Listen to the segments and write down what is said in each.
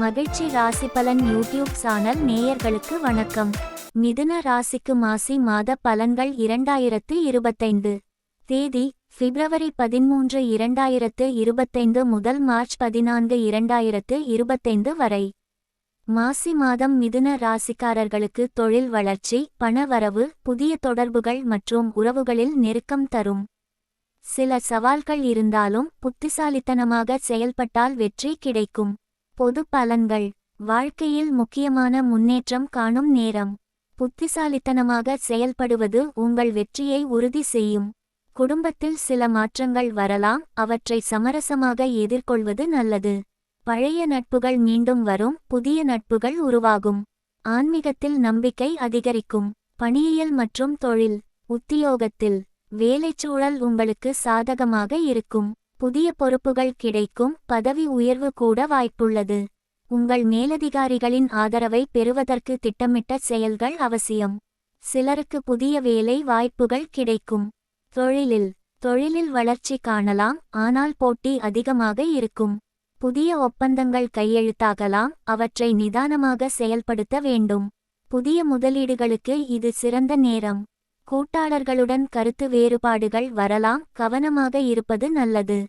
மகிழ்ச்சி ராசி பலன் யூடியூப் சேனல் நேயர்களுக்கு வணக்கம். மிதுன ராசிக்கு மாசி மாத பலன்கள் இரண்டாயிரத்து இருபத்தைந்து. தேதி பிப்ரவரி பதிமூன்று இரண்டாயிரத்து இருபத்தைந்து முதல் மார்ச் பதினான்கு இரண்டாயிரத்து இருபத்தைந்து வரை. மாசி மாதம் மிதுன ராசிக்காரர்களுக்கு தொழில் வளர்ச்சி பணவரவு புதிய தொடர்புகள் மற்றும் உறவுகளில் நெருக்கம் தரும். சில சவால்கள் இருந்தாலும் புத்திசாலித்தனமாக செயல்பட்டால் வெற்றி கிடைக்கும். பொது பலன்கள். வாழ்க்கையில் முக்கியமான முன்னேற்றம் காணும் நேரம். புத்திசாலித்தனமாக செயல்படுவது உங்கள் வெற்றியை உறுதி செய்யும். குடும்பத்தில் சில மாற்றங்கள் வரலாம் அவற்றை சமரசமாக எதிர்கொள்வது நல்லது. பழைய நட்புகள் மீண்டும் வரும் புதிய நட்புகள் உருவாகும். ஆன்மீகத்தில் நம்பிக்கை அதிகரிக்கும். பணியியல் மற்றும் தொழில் உத்தியோகத்தில் வேலைச்சூழல் உங்களுக்கு சாதகமாக இருக்கும். புதிய பொறுப்புகள் கிடைக்கும் பதவி உயர்வு கூட வாய்ப்புள்ளது. உங்கள் மேலதிகாரிகளின் ஆதரவை பெறுவதற்கு திட்டமிட்ட செயல்கள் அவசியம். சிலருக்கு புதிய வேலை வாய்ப்புகள் கிடைக்கும். தொழிலில் தொழிலில் வளர்ச்சி காணலாம் ஆனால் போட்டி அதிகமாக இருக்கும். புதிய ஒப்பந்தங்கள் கையெழுத்தாகலாம் அவற்றை நிதானமாக செயல்படுத்த வேண்டும். புதிய முதலீடுகளுக்கு இது சிறந்த நேரம். கூட்டாளர்களுடன் கருத்து வேறுபாடுகள் வரலாம் கவனமாக இருப்பது நல்லது.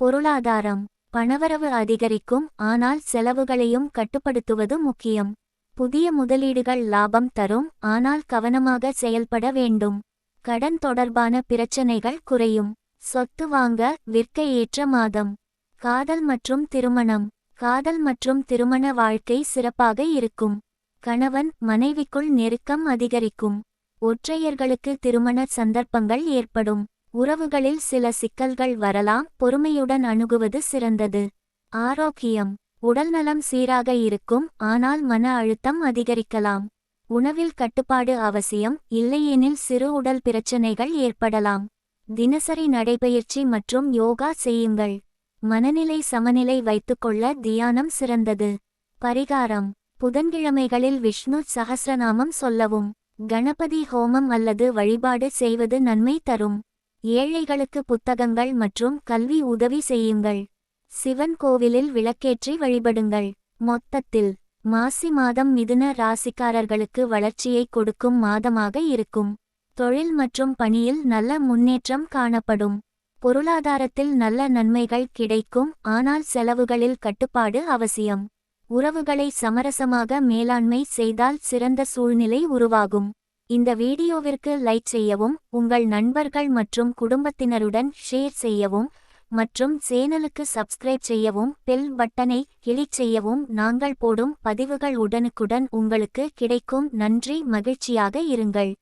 பொருளாதாரம் பணவரவு அதிகரிக்கும் ஆனால் செலவுகளையும் கட்டுப்படுத்துவது முக்கியம். புதிய முதலீடுகள் லாபம் தரும் ஆனால் கவனமாக செயல்பட வேண்டும். கடன் தொடர்பான பிரச்சனைகள் குறையும். சொத்து வாங்க விற்க ஏற்ற மாதம். காதல் மற்றும் திருமணம். காதல் மற்றும் திருமண வாழ்க்கை சிறப்பாக இருக்கும். கணவன் மனைவிக்குள் நெருக்கம் அதிகரிக்கும். ஒற்றையர்களுக்கு திருமண சந்தர்ப்பங்கள் ஏற்படும். உறவுகளில் சில சிக்கல்கள் வரலாம். பொறுமையுடன் அணுகுவது சிறந்தது. ஆரோக்கியம். உடல்நலம் சீராக இருக்கும். ஆனால் மன அழுத்தம் அதிகரிக்கலாம். உணவில் கட்டுப்பாடு அவசியம். இல்லையெனில் சிறு உடல் பிரச்சனைகள் ஏற்படலாம். தினசரி நடைபயிற்சி மற்றும் யோகா செய்யுங்கள். மனநிலை சமநிலை வைத்துக்கொள்ள தியானம் சிறந்தது. பரிகாரம். புதன்கிழமைகளில் விஷ்ணு சஹஸ்ரநாமம் சொல்லவும். கணபதி ஹோமம் அல்லது வழிபாடு செய்வது நன்மை தரும். ஏழைகளுக்கு புத்தகங்கள் மற்றும் கல்வி உதவி செய்யுங்கள். சிவன் கோவிலில் விளக்கேற்றி வழிபடுங்கள். மொத்தத்தில் மாசி மாதம் மிதுன ராசிக்காரர்களுக்கு வளர்ச்சியை கொடுக்கும் மாதமாக இருக்கும். தொழில் மற்றும் பணியில் நல்ல முன்னேற்றம் காணப்படும். பொருளாதாரத்தில் நல்ல நன்மைகள் கிடைக்கும் ஆனால் செலவுகளில் கட்டுப்பாடு அவசியம். உறவுகளை சமரசமாக மேலாண்மை செய்தால் சிறந்த சூழ்நிலை உருவாகும். இந்த வீடியோவிற்கு லைக் செய்யவும் உங்கள் நண்பர்கள் மற்றும் குடும்பத்தினருடன் ஷேர் செய்யவும் மற்றும் சேனலுக்கு சப்ஸ்கிரைப் செய்யவும் பெல் பட்டனை கிளிக் செய்யவும் நாங்கள் போடும் பதிவுகள் உடனுக்குடன் உங்களுக்கு கிடைக்கும். நன்றி மகிழ்ச்சியாக இருங்கள்.